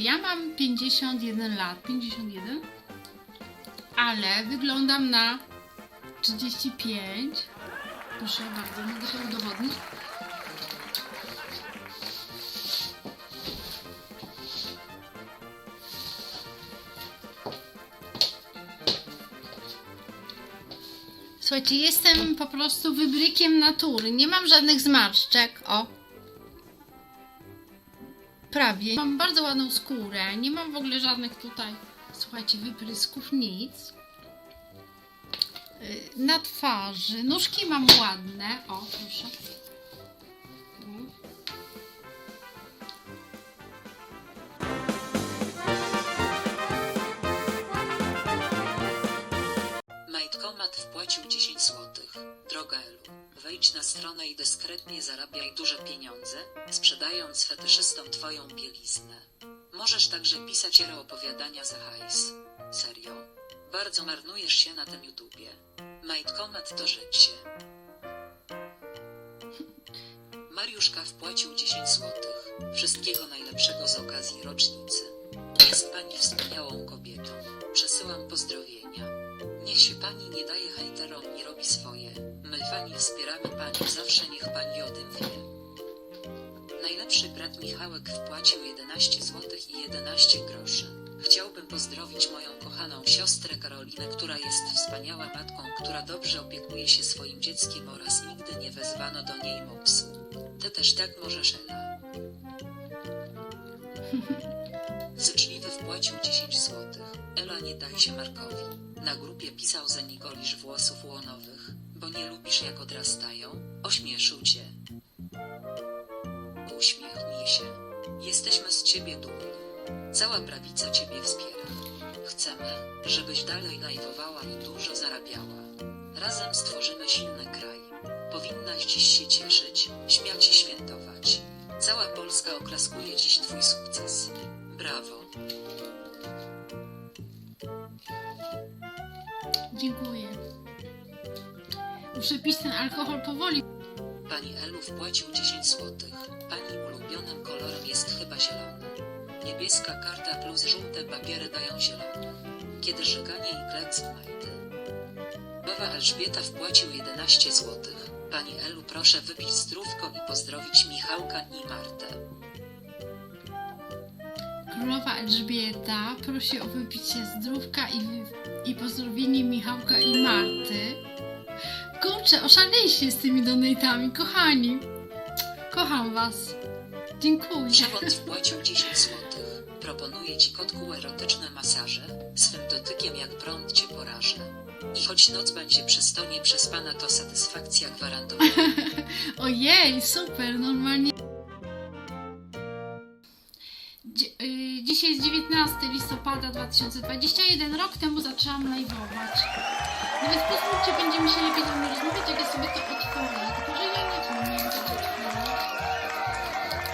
Ja mam 51 lat, 51, ale wyglądam na 35. Proszę bardzo, mogę to udowodnić. Słuchajcie, jestem po prostu wybrykiem natury. Nie mam żadnych zmarszczek. O. Prawie. Mam bardzo ładną skórę. Nie mam w ogóle żadnych tutaj, słuchajcie, wyprysków, nic. Y, Na twarzy. Nóżki mam ładne. O, proszę. Majtkomat wpłacił 10 złotych. Droga Elu, wejdź na stronę i dyskretnie zarabiaj duże pieniądze, sprzedając fetyszystom twoją bieliznę. Możesz także pisać ero opowiadania za hajs. Serio? Bardzo marnujesz się na tym YouTubie. Majtkomat to życie. Mariuszka wpłacił 10 złotych. Wszystkiego najlepszego z okazji rocznicy. Jest pani wspaniałą kobietą. Przesyłam pozdrowienia. Niech się pani nie daje hejterom i robi swoje. Wspieramy pani zawsze, niech pani o tym wie. Najlepszy brat Michałek wpłacił 11 zł i 11 groszy. Chciałbym pozdrowić moją kochaną siostrę Karolinę, która jest wspaniała matką, która dobrze opiekuje się swoim dzieckiem oraz nigdy nie wezwano do niej mopsu. Ty też tak możesz, Ela. Zyczliwy wpłacił 10 zł. Ela nie daj się Markowi. Na grupie pisał, że nie golisz włosów łonowych, bo nie lubisz jak odrastają. Ośmieszył cię. Uśmiechnij się. Jesteśmy z ciebie dumni. Cała prawica ciebie wspiera. Chcemy, żebyś dalej lajwowała i dużo zarabiała. Razem stworzymy silny kraj. Powinnaś dziś się cieszyć, śmiać i świętować. Cała Polska oklaskuje dziś twój sukces. Brawo. Dziękuję. Muszę pić ten alkohol powoli. Pani Elu wpłacił 10 złotych. Pani ulubionym kolorem jest chyba zielony. Niebieska karta plus żółte papiery dają zielony. Kiedy żyganie i kleks majty. Bawa Elżbieta wpłacił 11 złotych. Pani Elu proszę wypić zdrówko i pozdrowić Michałka i Martę. Królowa Elżbieta prosi o wypicie zdrówka i, i pozdrowienie Michałka i Marty. Kurczę, oszaleliście z tymi donatami, kochani. Kocham was. Dziękuję. Przewod wpłacił 10 złotych. Proponuję ci kotku erotyczne masaże. Swym dotykiem jak prąd cię porażę. I choć noc będzie przystojnie przespana, to satysfakcja gwarantowana. Ojej, super, normalnie. Y, Dzisiaj jest 19 listopada 2021, rok temu zaczęłam live'ować. No więc pozwólcie, będzie mi się lepiej do mnie rozmawiać, jak ja sobie to otworzę. Tylko, że ja nie umiem tego otworzyć.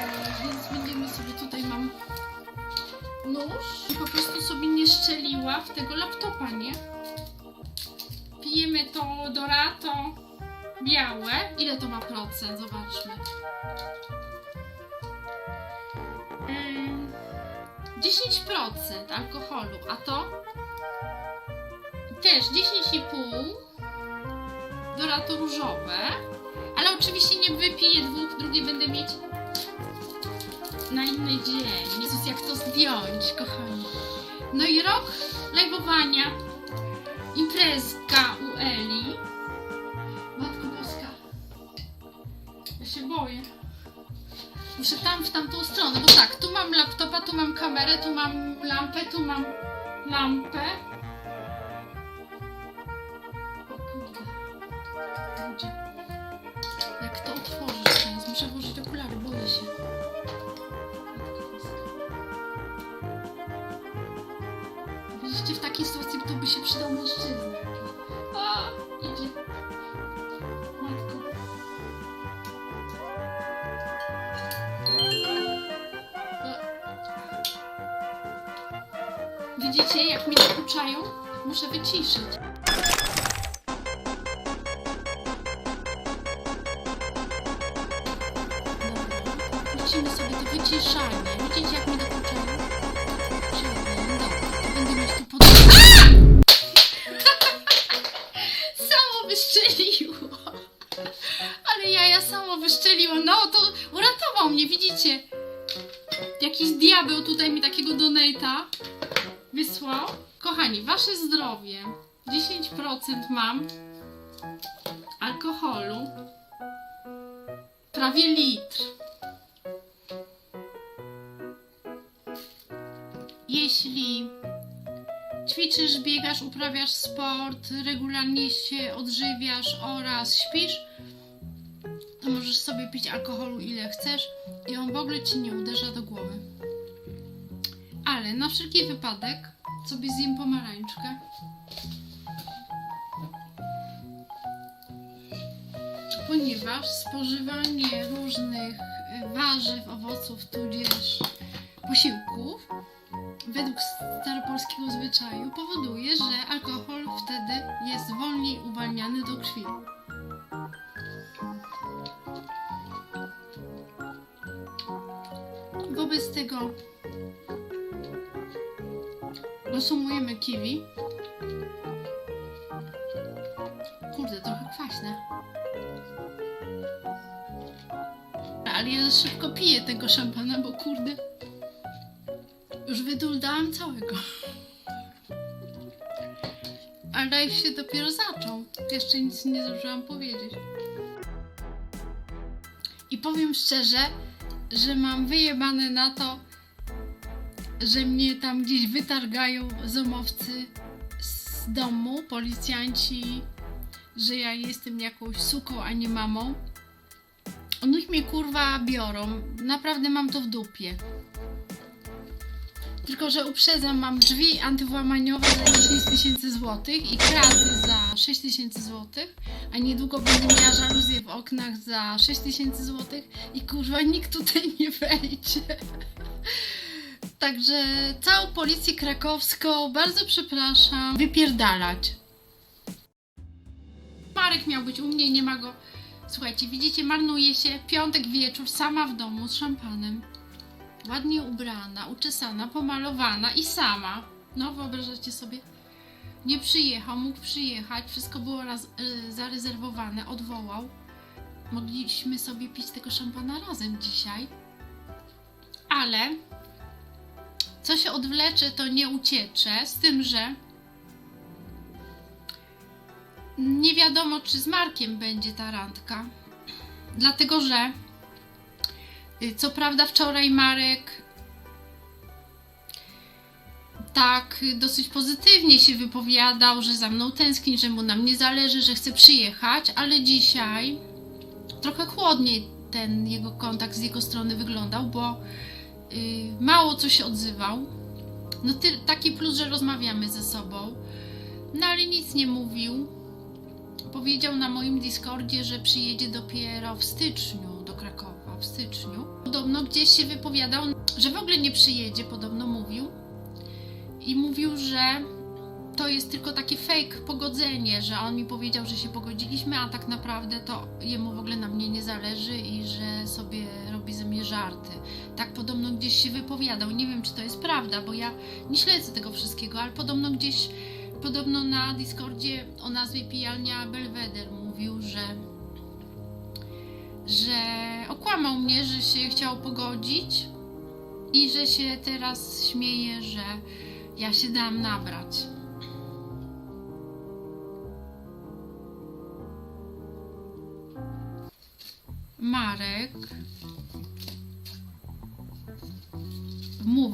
Y, Więc będziemy sobie tutaj mam nóż i po prostu sobie nie szczeliła w tego laptopa, nie? Pijemy to Dorato białe. Ile to ma procent? Zobaczmy. Ym, 10% alkoholu, a to też 10,5 Dorato różowe, ale oczywiście nie wypiję dwóch, drugie będę mieć na inny dzień. Jezus, jak to zdjąć, kochani. No i rok live'owania, imprezka u Eli. Matko Boska. Ja się boję. Muszę tam w tamtą stronę, bo tak, tu mam laptopa, tu mam kamerę, tu mam lampę, tu mam lampę. Widzicie, w takiej sytuacji to by się przydał mężczyzna. A, idzie. Matko. Widzicie, jak mnie dokuczają? Muszę wyciszyć. Kochani, wasze zdrowie. 10% mam alkoholu. Prawie litr. Jeśli ćwiczysz, biegasz, uprawiasz sport, regularnie się odżywiasz oraz śpisz, to możesz sobie pić alkoholu ile chcesz i on w ogóle ci nie uderza do głowy. Ale na wszelki wypadek sobie zjem pomarańczkę. Ponieważ spożywanie różnych y, warzyw, owoców, tudzież posiłków według staropolskiego zwyczaju powoduje, że alkohol wtedy jest wolniej uwalniany do krwi. Wobec tego konsumujemy kiwi. Kurde, trochę kwaśne. Ale ja szybko piję tego szampana, bo kurde, już wyduldałam całego. Ale live się dopiero zaczął. Jeszcze nic nie zdążyłam powiedzieć. I powiem szczerze, że mam wyjebane na to, że mnie tam gdzieś wytargają zomowcy z domu, policjanci, że ja jestem jakąś suką, a nie mamą. Niech mnie kurwa biorą. Naprawdę mam to w dupie. Tylko, że uprzedzam, mam drzwi antywłamaniowe za 10 tysięcy złotych i kraty za 6 tysięcy złotych, a niedługo będę miała żaluzję w oknach za 6 tysięcy złotych i kurwa nikt tutaj nie wejdzie. Także całą policję krakowską bardzo przepraszam, wypierdalać. Marek miał być u mnie, nie ma go. Słuchajcie, widzicie, marnuje się piątek wieczór sama w domu z szampanem ładnie ubrana, uczesana, pomalowana i sama. No, wyobrażacie sobie? Nie przyjechał, mógł przyjechać, wszystko było raz, y, zarezerwowane, odwołał. Mogliśmy sobie pić tego szampana razem dzisiaj. Ale co się odwlecze, to nie uciecze, z tym, że nie wiadomo, czy z Markiem będzie ta randka. Dlatego, że Y, Co prawda wczoraj Marek tak dosyć pozytywnie się wypowiadał, że za mną tęskni, że mu na mnie zależy, że chce przyjechać, ale dzisiaj trochę chłodniej ten jego kontakt z jego strony wyglądał, bo mało co się odzywał. No ty, taki plus, że rozmawiamy ze sobą, no ale nic nie mówił. Powiedział na moim Discordzie, że przyjedzie dopiero w styczniu do Krakowa, w styczniu. Podobno gdzieś się wypowiadał, że w ogóle nie przyjedzie, podobno mówił. I mówił, że to jest tylko takie fake pogodzenie, że on mi powiedział, że się pogodziliśmy, a tak naprawdę to jemu w ogóle na mnie nie zależy i że sobie robi ze mnie żarty. Tak podobno gdzieś się wypowiadał. Nie wiem, czy to jest prawda, bo ja nie śledzę tego wszystkiego, ale podobno gdzieś, podobno na Discordzie o nazwie Pijalnia Belweder mówił, że że okłamał mnie, że się chciał pogodzić i że się teraz śmieje, że ja się dam nabrać. Marek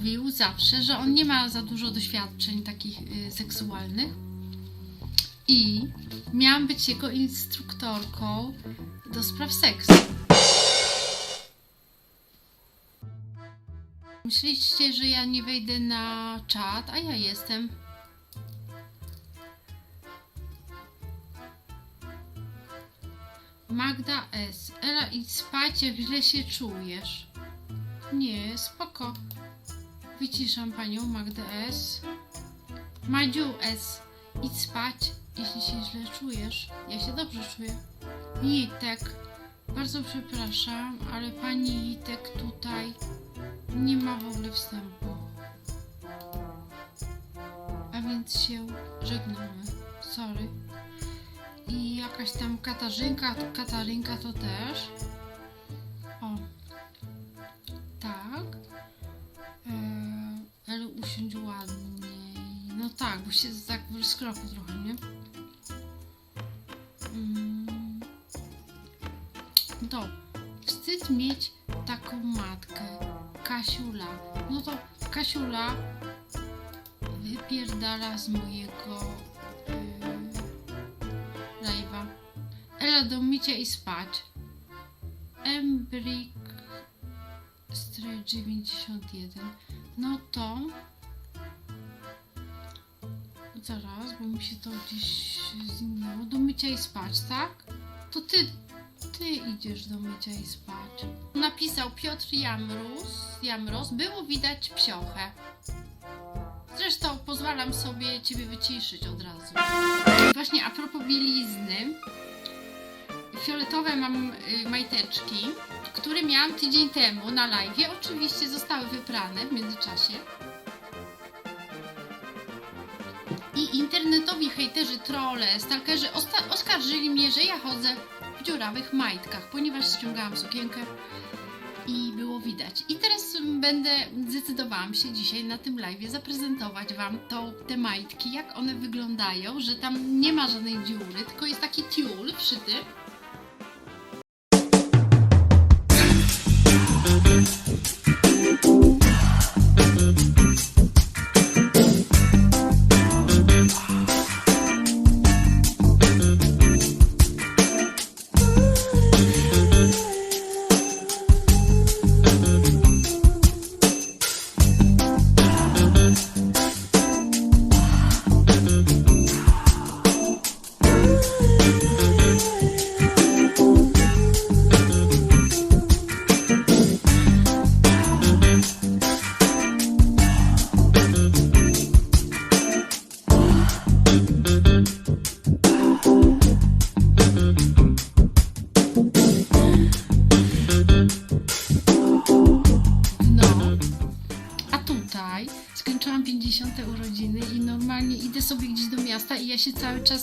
mówił zawsze, że on nie ma za dużo doświadczeń takich y, seksualnych i miałam być jego instruktorką do spraw seksu. Myślicie, że ja nie wejdę na czat, a ja jestem. Magda S. Ela, idź spać, jak źle się czujesz. Nie, spoko. Wyciszam panią Magdę S. Madziu S. Idź spać, jeśli się źle czujesz. Ja się dobrze czuję. Jitek, bardzo przepraszam, ale pani Jitek tutaj nie ma w ogóle wstępu. A więc się żegnamy. Sorry. I jakaś tam Katarzynka, Katarynka to też. Się tak z kroku trochę, nie? Mm. To wstyd mieć taką matkę. Kasiula. No to Kasiula wypierdala z mojego yy, live'a. Ela do mycia i spać. Stray 91. No to zaraz, bo mi się to gdzieś zniknęło. Do mycia i spać, tak? To ty, ty idziesz do mycia i spać. Napisał Piotr Jamrus, Jamros, było widać psiochę. Zresztą pozwalam sobie ciebie wyciszyć od razu. Właśnie a propos bielizny. Fioletowe mam y, majteczki, które miałam tydzień temu na live. Oczywiście zostały wyprane w międzyczasie. I internetowi hejterzy, trolle, stalkerzy oskarżyli mnie, że ja chodzę w dziurawych majtkach, ponieważ ściągałam sukienkę i było widać. I teraz będę, zdecydowałam się dzisiaj na tym live zaprezentować Wam to, te majtki, jak one wyglądają, że tam nie ma żadnej dziury, tylko jest taki tiul wszyty.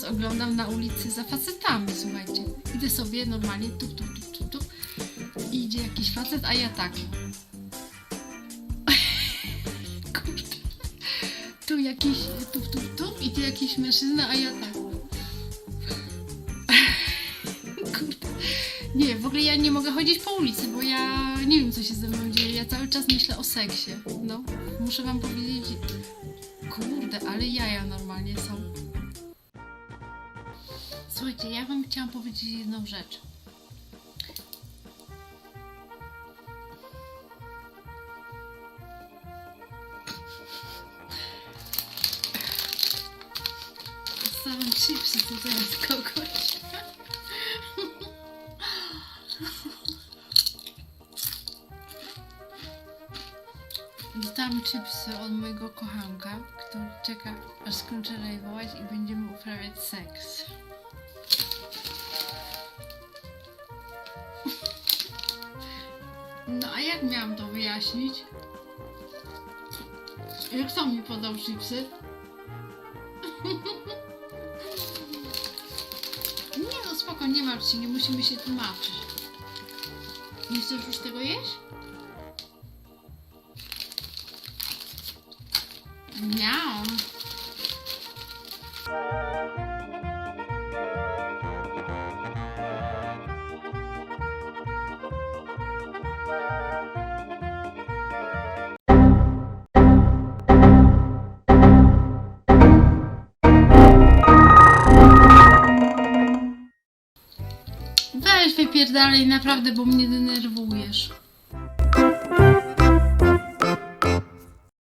Oglądam na ulicy za facetami, słuchajcie. Idę sobie normalnie tup, tup, tup, tup, tup i idzie jakiś facet, a ja tak. Kurde. Tu jakiś tup i tu jakiś mężczyzna, a ja tak. Kurde. Nie, w ogóle ja nie mogę chodzić po ulicy, bo ja nie wiem, co się ze mną dzieje. Ja cały czas myślę o seksie. No, muszę wam powiedzieć. Kurde, ale jaja normalnie są. Słuchajcie, ja wam chciałam powiedzieć jedną rzecz. Dostałam chipsy tutaj od kogoś. Dostałam chipsy od mojego kochanka, który czeka aż skończę rejwować i będziemy uprawiać seks. Jak miałam to wyjaśnić? Jak kto mi podał chipsy? Nie no spoko, nie martw się, nie musimy się tłumaczyć. Nie chcesz już tego jeść? Miau. Wypierdalej naprawdę, bo mnie denerwujesz.